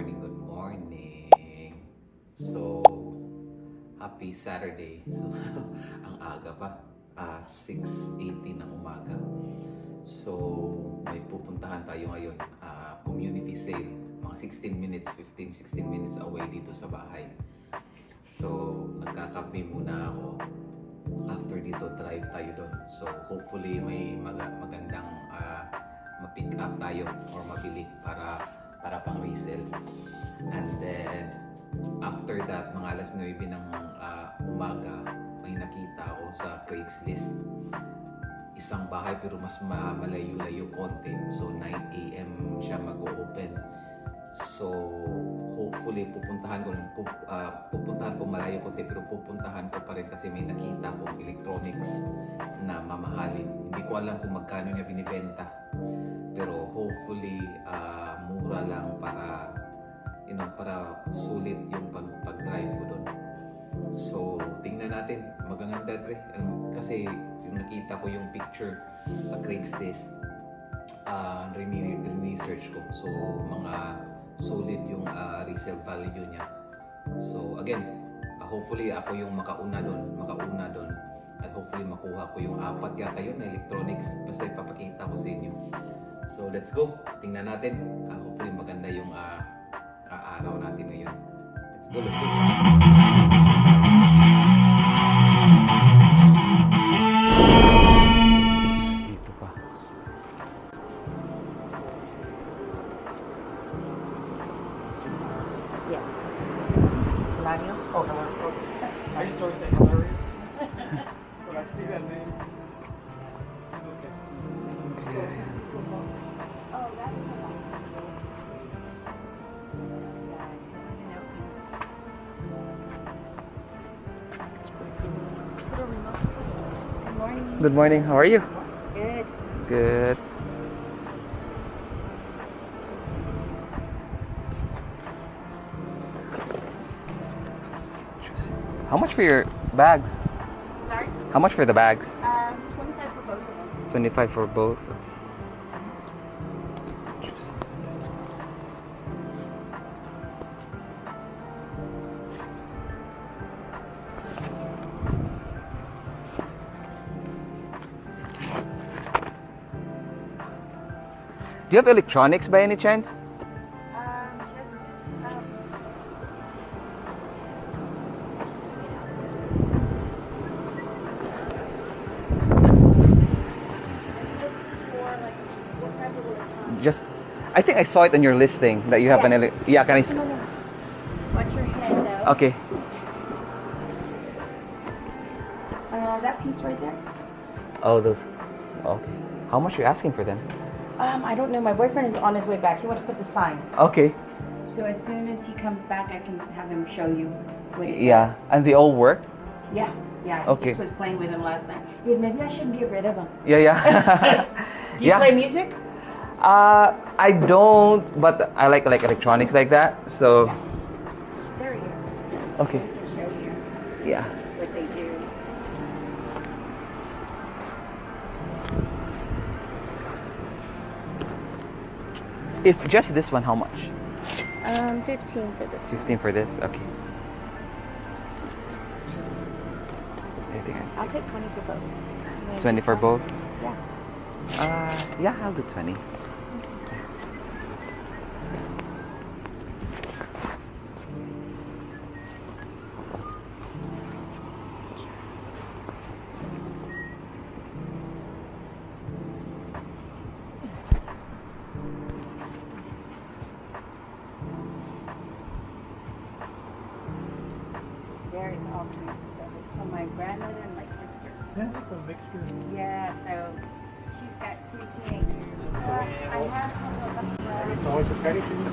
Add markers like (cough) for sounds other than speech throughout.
morning, good morning. So, happy Saturday. So, (laughs) ang aga pa. Ah, 6.80 ng umaga. So, may pupuntahan tayo ngayon. Ah, community sale. Mga 16 minutes, 15, 16 minutes away dito sa bahay. So, nagkakape muna ako. After dito, drive tayo doon. So, hopefully may maga- magandang ah, ma-pick up tayo or mabili para para pang resell. And then, after that, mga alas 9 ng ah, umaga, may nakita ako sa Craigslist. Isang bahay pero mas ma- malayo-layo konti. So, 9 a.m. siya mag-open. So, hopefully pupuntahan ko pup- ah, pupuntahan ko malayo konti pero pupuntahan ko pa rin kasi may nakita akong electronics na mamahalin. Hindi ko alam kung magkano niya binibenta. Pero hopefully ah, mura lang para you know, para sulit yung pag pag-drive ko doon. So, tingnan natin. Magaganda, pre. Um, kasi yung nakita ko yung picture sa Craigslist, uh, research ko. So, mga solid yung ah, resale value niya. So, again, ah, hopefully ako yung makauna doon, makauna doon. At hopefully makuha ko yung apat yata yun na electronics. Basta ipapakita ko sa inyo. So, let's go. Tingnan natin. Ah, hopefully maganda yung ah, ah, araw natin ngayon. Let's go, let's go. Good morning. How are you? Good. Good. How much for your bags? Sorry? How much for the bags? Um, 25 for both of them. 25 for both. Do you have electronics by any chance? Um, just, for like, what type of electronics? Just, I think I saw it on your listing that you have an. Yeah. Ele- yeah, can I? Watch your though. Okay. Uh, that piece right there. Oh, those. Okay. How much are you asking for them? Um, I don't know. My boyfriend is on his way back. He wants to put the signs. Okay. So as soon as he comes back, I can have him show you what it Yeah, does. and they all work. Yeah, yeah. Okay. He just was playing with him last night. He was maybe I shouldn't get rid of him. Yeah, yeah. (laughs) (laughs) Do you yeah. play music? Uh, I don't, but I like like electronics like that. So, There he is. okay. Yeah. what they do. If just this one, how much? Um, 15 for this. 15 for this. Okay. I think I'll take 20 for both. You 20 for both. Yeah. Uh, yeah, I'll do 20.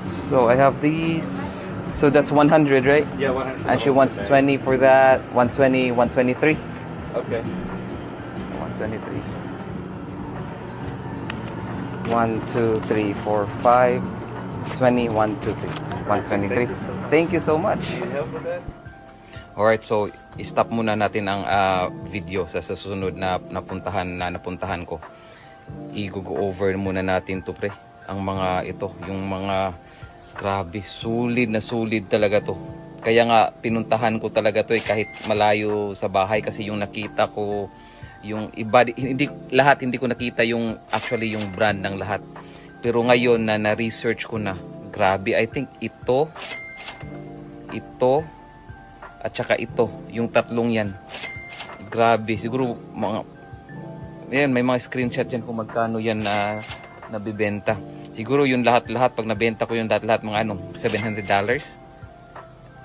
So I have these. So that's 100, right? Yeah, 100. And she wants 20 for that. 120, 123. Okay. 123. 1, 2, 3, 4, 5, 20, 1, 2, 3. 123. Thank you so much. Need help with that? Alright, so stop muna natin ang ah, video sa susunod na napuntahan na napuntahan ko. I-go over muna natin to pre. Ang mga ito, yung mga Grabe, sulit na sulit talaga to. Kaya nga, pinuntahan ko talaga to eh, kahit malayo sa bahay kasi yung nakita ko, yung iba, hindi, lahat hindi ko nakita yung, actually yung brand ng lahat. Pero ngayon na na-research ko na, grabe, I think ito, ito, at saka ito, yung tatlong yan. Grabe, siguro mga, yan, may mga screenshot yan kung magkano yan na nabibenta. Siguro yung lahat-lahat, pag nabenta ko yung lahat-lahat, mga ano, $700.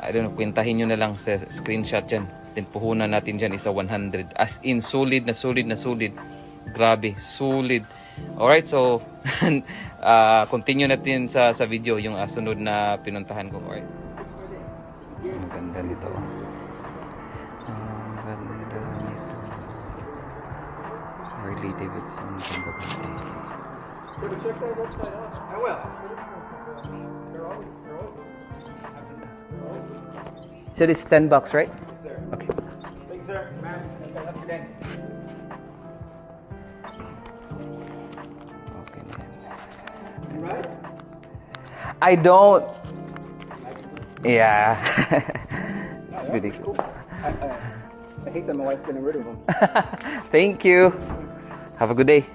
I don't know, kwentahin nyo na lang sa screenshot dyan. Then puhunan natin dyan isa 100. As in, solid na solid na solid. Grabe, solid. Alright, so, (laughs) ah, continue natin sa sa video yung ah, sunod na pinuntahan ko. Alright. Ang ganda nito. Harley Davidson. Ganda kasi. Go to check that website out. I will. They're always, they're always. So this is 10 bucks, right? Yes, sir. Okay. Thank you, sir. Ma'am, have a good day. Okay na yan. You right? I don't. Yeah. (laughs) it's oh, ridiculous. cool. I, I, I hate that my wife's getting rid of them. (laughs) Thank you. Have a good day.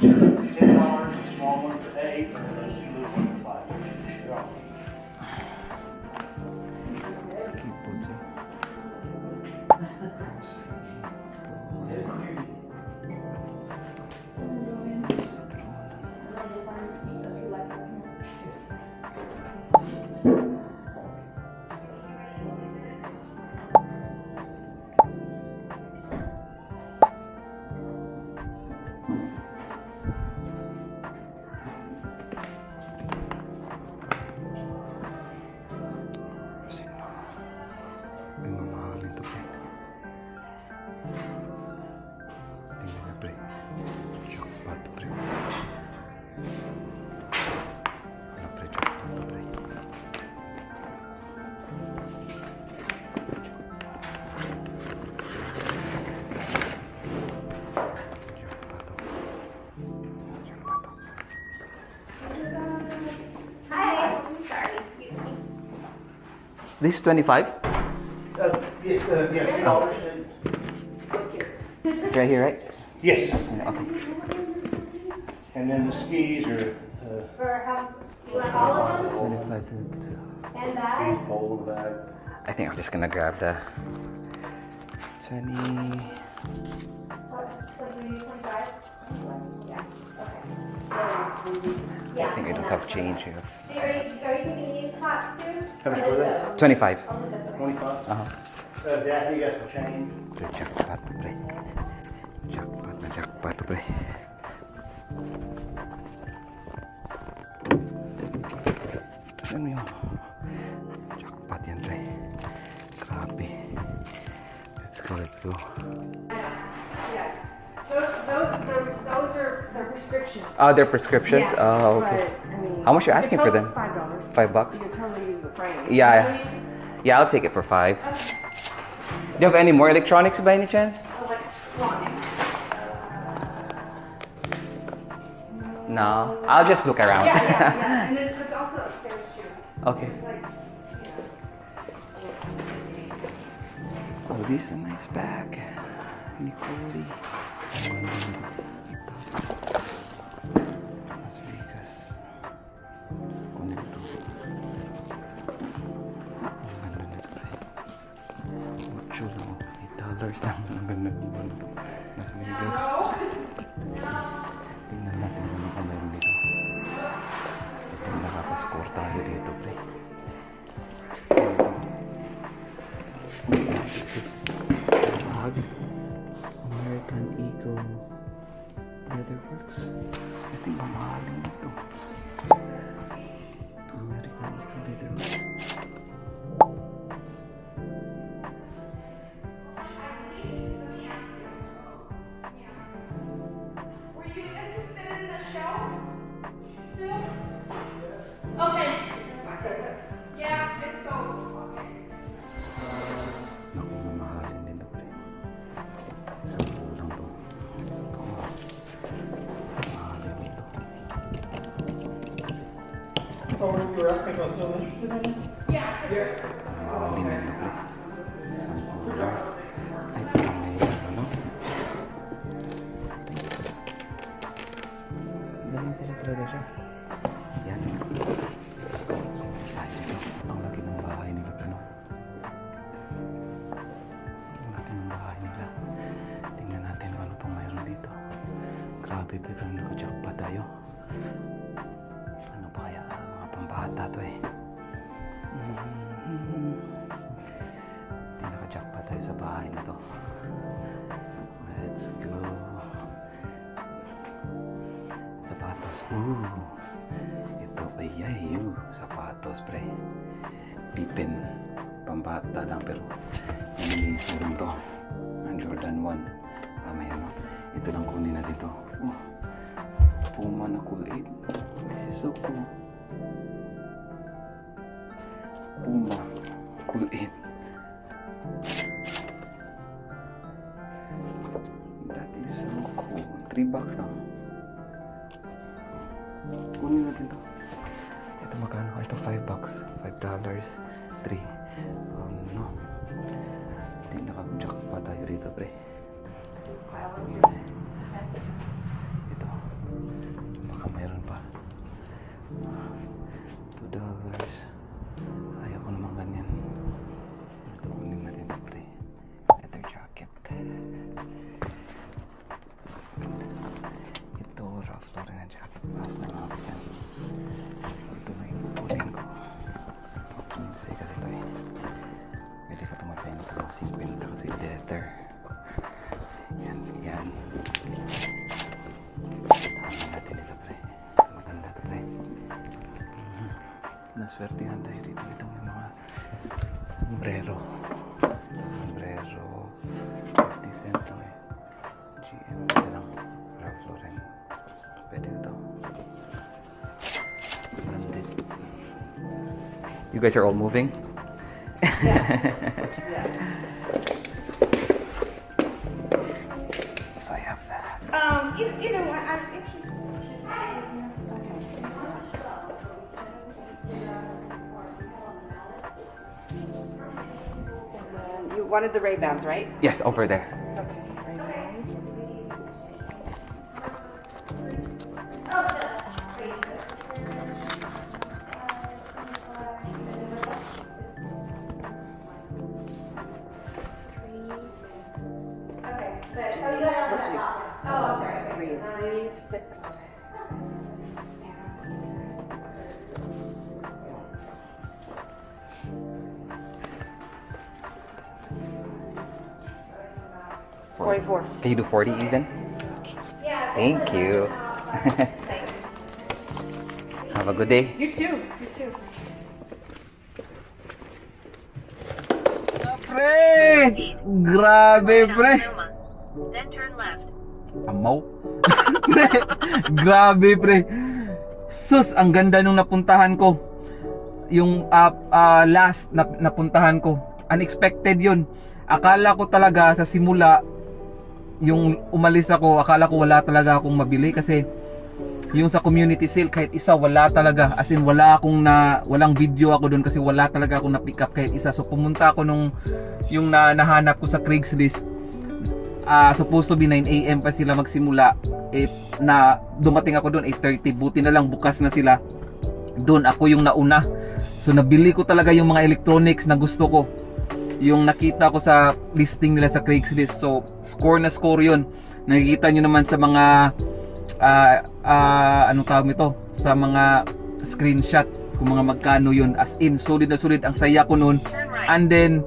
dollars, ten dollars, small one for eight, and those two little ones for five. Keep putting. This is 25? Uh, yes, uh, yes, ten dollars. It's right here, right? Yes, Yeah, Okay. and then the skis are, uh, For how? You want all of them? 25 to, to. And that? skis, bowl bag. I think I'm just gonna grab the 20. What? What do you need? Twenty-five? Yeah. Okay. Yeah. I think I don't have change here. Are you, are you taking these pots too? How much Or were 25. I'll put those away. Twenty-five. Uh-huh. Uh, Dad, you got some change? Jackpot, pre. Jackpot na jackpot, pre. Ano mo yun? Jackpot yan, pre. Grabe. Let's go, let's go. Yeah. Those, those, those, those are the prescription. Oh, they're prescriptions? Yeah, Oh, okay. but, I mean, How much you you asking for them? Five dollars. Five bucks? You can totally use the frame. Yeah, yeah. Yeah, I'll take it for five. Do you have any more electronics by any chance? Electronic. No. I'll just look around. Yeah, yeah, yeah. (laughs) And then it's also upstairs too. okay. Oh, this is a nice bag. Nicole. Max. Ito yung mamahaling ito. American is the better one. Oh, you were I was still interested in it? Mali na yun, pre. Isang cooler. Ay, parang may ano. Galing pala talaga siya. Yan. Let's go. So, tayo dito. Ang laki ng bahay nila, pre, no? Ang laki ng bahay nila. Tingnan natin kung ano pang mayroon dito. Grabe, pero nakajakpa tayo. Ano ba kaya? Mga pambata to eh. (laughs) Hindi naka-jackpot tayo sa bahay na to. Let's go. Sapatos. Ooh. Ito ay ay. Ooh. Sapatos, pre. Pipin. Pambata lang pero nilinis mo rin to. Ang Jordan 1. Ah, may ano. Ito lang kunin natin to. Oh. Puma na 8. This is so cool. Puma. 8. That is so cool. 3 bucks lang. Kunin natin to. Ito magkano? Ito 5 bucks. 5 dollars. 3. Um, no. Hindi naka-jack pa tayo dito, pre. Ito. Baka mayroon pa. 2 dollars. Ayaw ko naman ganyan. Ito kunin natin ito, pre. Naswertihan tayo dito. Ito may mga sombrero. Sombrero. 50 cents lang eh. GM. Ito lang. Ralph Lauren. Pwede na to. Branded. You guys are all moving? (laughs) so I have that. Um, you, you know what, I'm interested. And then You wanted the Ray-Bans, right? Yes, over there. Okay. Ray-Bans. Three, three, six. Forty-four. Can you do 40 even? Thank you. (laughs) Have a good day. You too, you too. Pre! Grabe, pre! Then turn left. Amaw? pre! Grabe, pre! Sus, ang ganda nung napuntahan ko. Yung ah, ah, last na napuntahan ko. Unexpected yun. Akala ko talaga sa simula, yung umalis ako, akala ko wala talaga akong mabili kasi yung sa community sale kahit isa wala talaga. As in wala akong na walang video ako doon kasi wala talaga akong na pick up kahit isa. So pumunta ako nung yung na, nahanap ko sa Craigslist. Ah supposed to be 9 AM pa sila magsimula. Eh, na dumating ako doon 8.30 buti na lang bukas na sila. Doon ako yung nauna. So nabili ko talaga yung mga electronics na gusto ko yung nakita ko sa listing nila sa Craigslist so score na score yun nakikita nyo naman sa mga ah ah, anong tawag nito sa mga screenshot kung mga magkano yun as in solid na solid ang saya ko right. And then,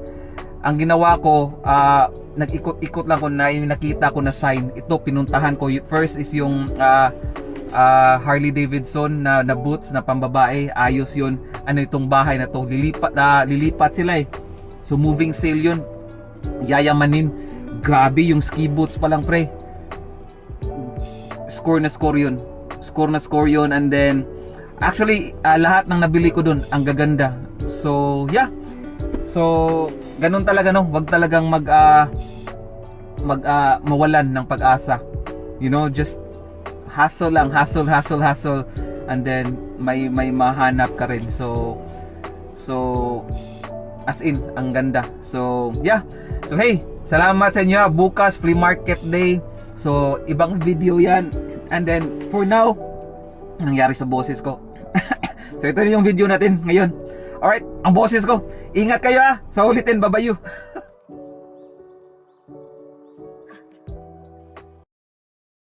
ang ginawa ko, ah, nag-ikot-ikot lang ko na yung nakita ko na sign. Ito, pinuntahan ko. First is yung ah, ah, Harley Davidson na, na boots na pambabae. Ayos yun. Ano itong bahay na to. Lilipat, na lilipat sila eh. So, moving sale yun. Yayamanin. Grabe yung ski boots pa lang pre. Score na score yun. Score na score yun. And then, actually, ah, lahat ng nabili ko dun, ang gaganda. So, yeah. So, ganun talaga no, wag talagang mag ah, mag ah, mawalan ng pag-asa. You know, just hustle lang, hustle, hustle, hustle and then may may mahanap ka rin. So so as in ang ganda. So yeah. So hey, salamat sa inyo. Bukas flea market day. So ibang video 'yan. And then for now, nangyari sa boses ko. (laughs) so ito yung video natin ngayon. Alright, ang boses ko. Ingat kayo ah. Sa ulitin, babayu. (laughs)